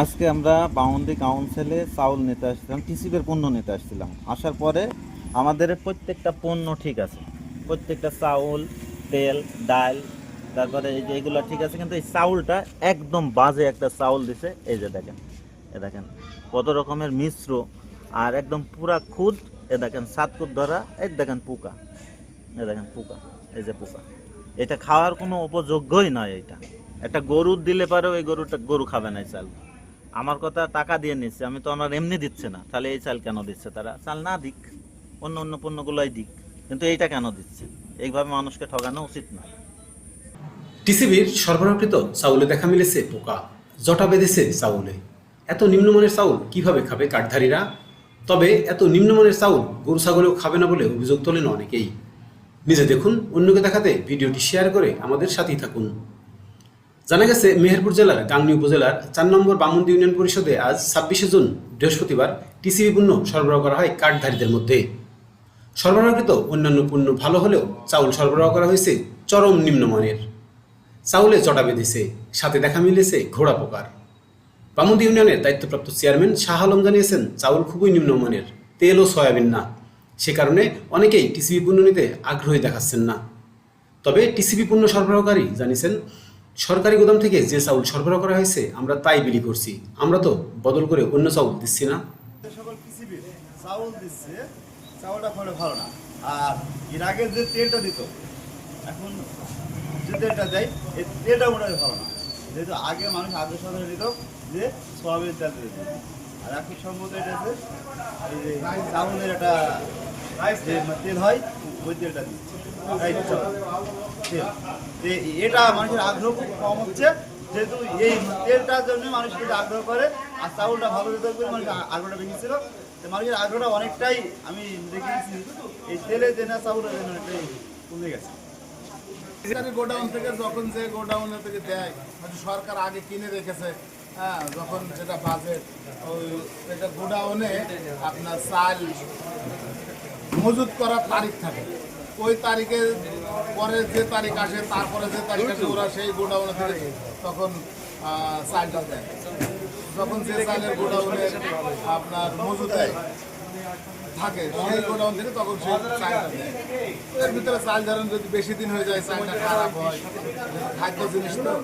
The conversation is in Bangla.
আজকে আমরা বাউন্ডি কাউন্সিলে চাউল নিতে আসছিলাম টিসিবের পণ্য নিতে আসছিলাম। আসার পরে আমাদের প্রত্যেকটা পণ্য ঠিক আছে। প্রত্যেকটা চাউল, তেল, ডাল, তারপরে এই যে এগুলো ঠিক আছে, কিন্তু এই চাউলটা একদম বাজে একটা চাউল দিছে। এই যে দেখেন, এ দেখেন, কত রকমের মিশ্র আর একদম পুরা খুদ, এ দেখেন সাতকুদ ধরা, এই দেখেন পোকা, এ দেখেন পোকা, এই যে পোকা। এটা খাওয়ার কোনো উপযোগ্যই নয় এটা। একটা গরুর দিলে পারে ওই গরুটা, গরু খাবে না এই চাল। আমার কথা টাকা দিয়ে নিচ্ছে, আমি তো আমার এমনি দিচ্ছে না। তাহলে এই চাল কেন দিচ্ছে তারা? চাল না দিক, অন্য অন্য পণ্যগুলোই দিক, কিন্তু এইটা কেন দিচ্ছে? এইভাবে মানুষকে ঠকানো উচিত না। টিসিবির সরবরাহকৃত চাউলে দেখা মিলেছে পোকা, জটা বেঁধেছে চাউলে। এত নিম্নমানের চাউল কীভাবে খাবে কাঠধারীরা? তবে এত নিম্নমানের চাউল গরু ছাগলেও খাবে না বলে অভিযোগ তোলেন অনেকেই। নিজে দেখুন, অন্যকে দেখাতে ভিডিওটি শেয়ার করে আমাদের সাথেই থাকুন। জানা গেছে, মেহেরপুর জেলার গাংনী উপজেলার চার নম্বর বামুন্দি ইউনিয়ন পরিষদে আজ ছাব্বিশে জুন, বৃহস্পতিবার, টিসিবি পণ্য সরবরাহ করা হয় কাঠধারীদের মধ্যে। সরবরাহকৃত অন্যান্য পণ্য ভালো হলেও চাউল সরবরাহ করা হয়েছে চরম নিম্নমানের। চাউলে চটা বেঁধেছে, সাথে দেখা মিলেছে ঘোড়া পোকার। বামুন্দি ইউনিয়নের দায়িত্বপ্রাপ্ত চেয়ারম্যান শাহ আলম জানিয়েছেন, চাউল খুবই নিম্নমানের, তেল ও সয়াবিন না। সে কারণে অনেকেই টিসিবি পণ্য নিতে আগ্রহী দেখাচ্ছেন না। তবে টিসিবি পণ্য সরবরাহকারী জানিয়েছেন সরকারি গোদাম থেকে যে চাউল সরবরাহ করা হয়েছে, আমরা তাই বিলি করছি। আমরা তো বদল করে অন্য চাউল দিচ্ছি না। সকল চাউল দিচ্ছে, চাউলটা ভালো না। আর এর যে তেলটা এখন যে তেলটা দেয়, এই তেলটা ভালো না। যেহেতু আগে মানুষ দিত যে তেল আর সম্ভবত এটা যে চাউলের একটা যে তেল হয়, ওই তেলটা দিচ্ছে। এটা মানুষের আগ্রহ খুব কম হচ্ছে। যেহেতু এই তেলটার জন্য মানুষ কিন্তু আগ্রহ করে, আর চাউলটা ভালো দিতে করে মানুষ আগ্রহটা বেশি ছিল। তো মানুষের আগ্রহটা অনেকটাই আমি দেখেছি এই তেলের জন্য চাউলের জন্য অনেকটাই কমে গেছে। গোডাউন থেকে যখন যে গোডাউনে থেকে দেয় মানে সরকার আগে কিনে রেখেছে হ্যাঁ যখন যেটা বাজেট, ওই গোডাউনে আপনার চাল মজুত করার তারিখ থাকে। ওই তারিখে পরে যে তারিখ আসে, তারপরে যে তারিখ ওরা সেই গোডাউনে থেকে তখন সাইডটা দেয়। যখন যে চালের গোডাউনে আপনার মজুদ দেয়, থাকে, সেই গোডাউন থেকে তখন সেই চালটা দেয়। এর ভিতরে চাল ধরেন যদি বেশি দিন হয়ে যায় চালটা খারাপ হয়, খাদ্য জিনিস তো।